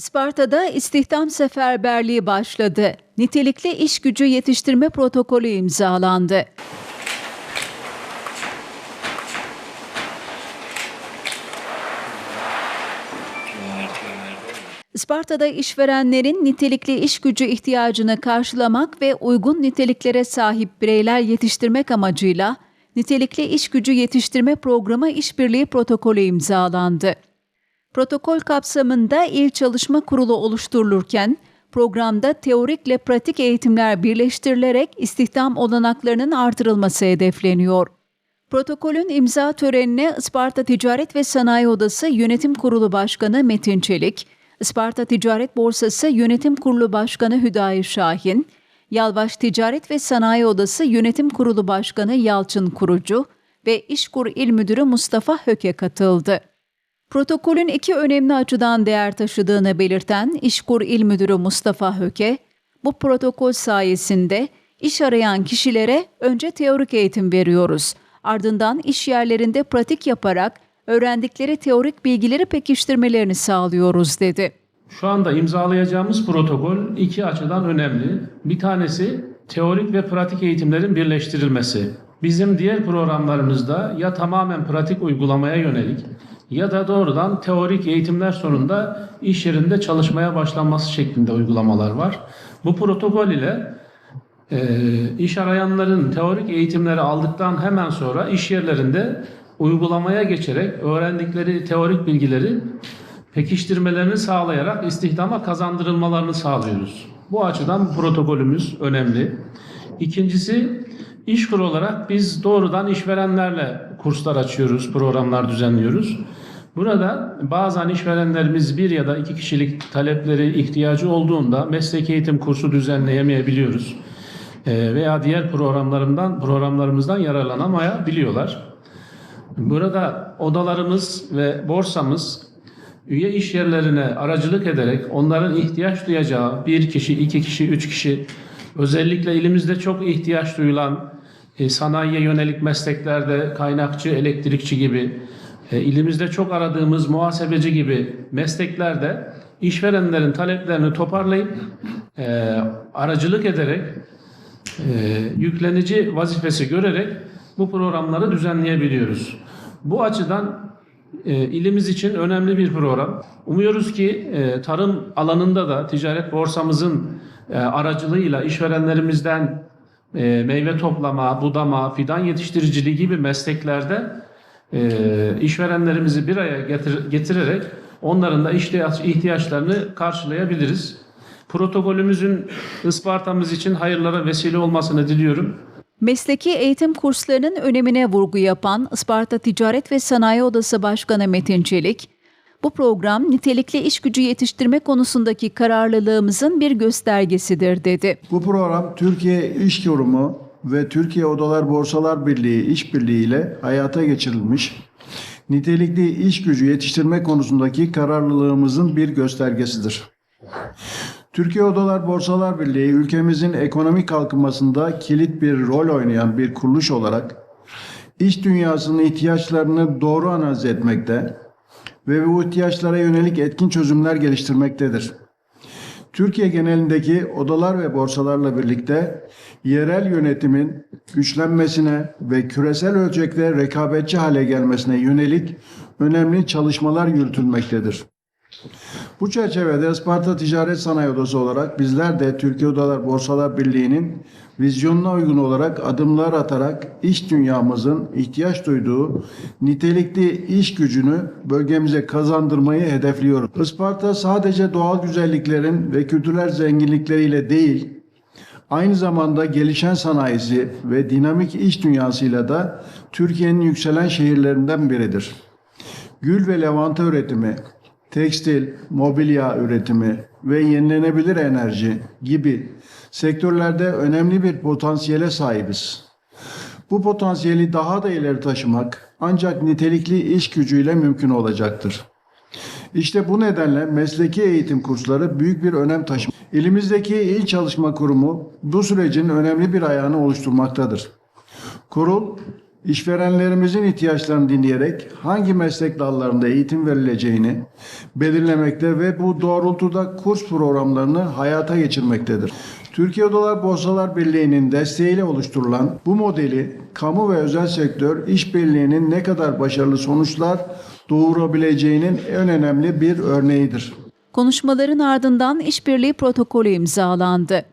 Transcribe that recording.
Isparta'da istihdam seferberliği başladı. Nitelikli iş gücü yetiştirme protokolü imzalandı. Isparta'da işverenlerin nitelikli iş gücü ihtiyacını karşılamak ve uygun niteliklere sahip bireyler yetiştirmek amacıyla Nitelikli İş Gücü Yetiştirme Programı İşbirliği Protokolü imzalandı. Protokol kapsamında İl Çalışma Kurulu oluşturulurken programda teorikle pratik eğitimler birleştirilerek istihdam olanaklarının artırılması hedefleniyor. Protokolün imza törenine Isparta Ticaret ve Sanayi Odası Yönetim Kurulu Başkanı Metin Çelik, Isparta Ticaret Borsası Yönetim Kurulu Başkanı Hüdayi Şahin, Yalvaç Ticaret ve Sanayi Odası Yönetim Kurulu Başkanı Yalçın Kurucu ve İşkur İl Müdürü Mustafa Höke katıldı. Protokolün iki önemli açıdan değer taşıdığını belirten İşkur İl Müdürü Mustafa Höke, bu protokol sayesinde iş arayan kişilere önce teorik eğitim veriyoruz. Ardından iş yerlerinde pratik yaparak öğrendikleri teorik bilgileri pekiştirmelerini sağlıyoruz dedi. Şu anda imzalayacağımız protokol iki açıdan önemli. Bir tanesi teorik ve pratik eğitimlerin birleştirilmesi. Bizim diğer programlarımızda ya tamamen pratik uygulamaya yönelik ya da doğrudan teorik eğitimler sonunda iş yerinde çalışmaya başlanması şeklinde uygulamalar var. Bu protokol ile e, iş arayanların teorik eğitimleri aldıktan hemen sonra iş yerlerinde uygulamaya geçerek öğrendikleri teorik bilgileri pekiştirmelerini sağlayarak istihdama kazandırılmalarını sağlıyoruz. Bu açıdan bu protokolümüz önemli. İkincisi İşkur olarak biz doğrudan işverenlerle kurslar açıyoruz, programlar düzenliyoruz. Burada bazen işverenlerimiz bir ya da iki kişilik talepleri ihtiyacı olduğunda mesleki eğitim kursu düzenleyemeyebiliyoruz. Ee, veya diğer programlarından programlarımızdan yararlanamayabiliyorlar. Burada odalarımız ve borsamız üye iş yerlerine aracılık ederek onların ihtiyaç duyacağı bir kişi, iki kişi, üç kişi özellikle elimizde çok ihtiyaç duyulan e, sanayiye yönelik mesleklerde kaynakçı, elektrikçi gibi ilimizde çok aradığımız muhasebeci gibi mesleklerde işverenlerin taleplerini toparlayıp e, aracılık ederek e, yüklenici vazifesi görerek bu programları düzenleyebiliyoruz. Bu açıdan e, ilimiz için önemli bir program. Umuyoruz ki e, tarım alanında da ticaret borsamızın e, aracılığıyla işverenlerimizden e, meyve toplama, budama, fidan yetiştiriciliği gibi mesleklerde e, işverenlerimizi bir araya getir, getirerek onların da ihtiyaç, ihtiyaçlarını karşılayabiliriz. Protokolümüzün Isparta'mız için hayırlara vesile olmasını diliyorum. Mesleki eğitim kurslarının önemine vurgu yapan Isparta Ticaret ve Sanayi Odası Başkanı Metin Çelik, bu program nitelikli iş gücü yetiştirme konusundaki kararlılığımızın bir göstergesidir dedi. Bu program Türkiye İş Kurumu ve Türkiye Odalar Borsalar Birliği işbirliği ile hayata geçirilmiş. Nitelikli iş gücü yetiştirme konusundaki kararlılığımızın bir göstergesidir. Türkiye Odalar Borsalar Birliği ülkemizin ekonomik kalkınmasında kilit bir rol oynayan bir kuruluş olarak iş dünyasının ihtiyaçlarını doğru analiz etmekte ve bu ihtiyaçlara yönelik etkin çözümler geliştirmektedir. Türkiye genelindeki odalar ve borsalarla birlikte yerel yönetimin güçlenmesine ve küresel ölçekte rekabetçi hale gelmesine yönelik önemli çalışmalar yürütülmektedir. Bu çerçevede Isparta Ticaret Sanayi Odası olarak bizler de Türkiye Odalar Borsalar Birliği'nin vizyonuna uygun olarak adımlar atarak iş dünyamızın ihtiyaç duyduğu nitelikli iş gücünü bölgemize kazandırmayı hedefliyoruz. Isparta sadece doğal güzelliklerin ve kültürel zenginlikleriyle değil, aynı zamanda gelişen sanayisi ve dinamik iş dünyasıyla da Türkiye'nin yükselen şehirlerinden biridir. Gül ve lavanta üretimi, tekstil, mobilya üretimi ve yenilenebilir enerji gibi sektörlerde önemli bir potansiyele sahibiz. Bu potansiyeli daha da ileri taşımak ancak nitelikli iş gücüyle mümkün olacaktır. İşte bu nedenle mesleki eğitim kursları büyük bir önem taşır. İlimizdeki İl Çalışma Kurumu bu sürecin önemli bir ayağını oluşturmaktadır. Kurul işverenlerimizin ihtiyaçlarını dinleyerek hangi meslek dallarında eğitim verileceğini belirlemekte ve bu doğrultuda kurs programlarını hayata geçirmektedir. Türkiye Odalar Borsalar Birliği'nin desteğiyle oluşturulan bu modeli kamu ve özel sektör işbirliğinin ne kadar başarılı sonuçlar doğurabileceğinin en önemli bir örneğidir. Konuşmaların ardından işbirliği protokolü imzalandı.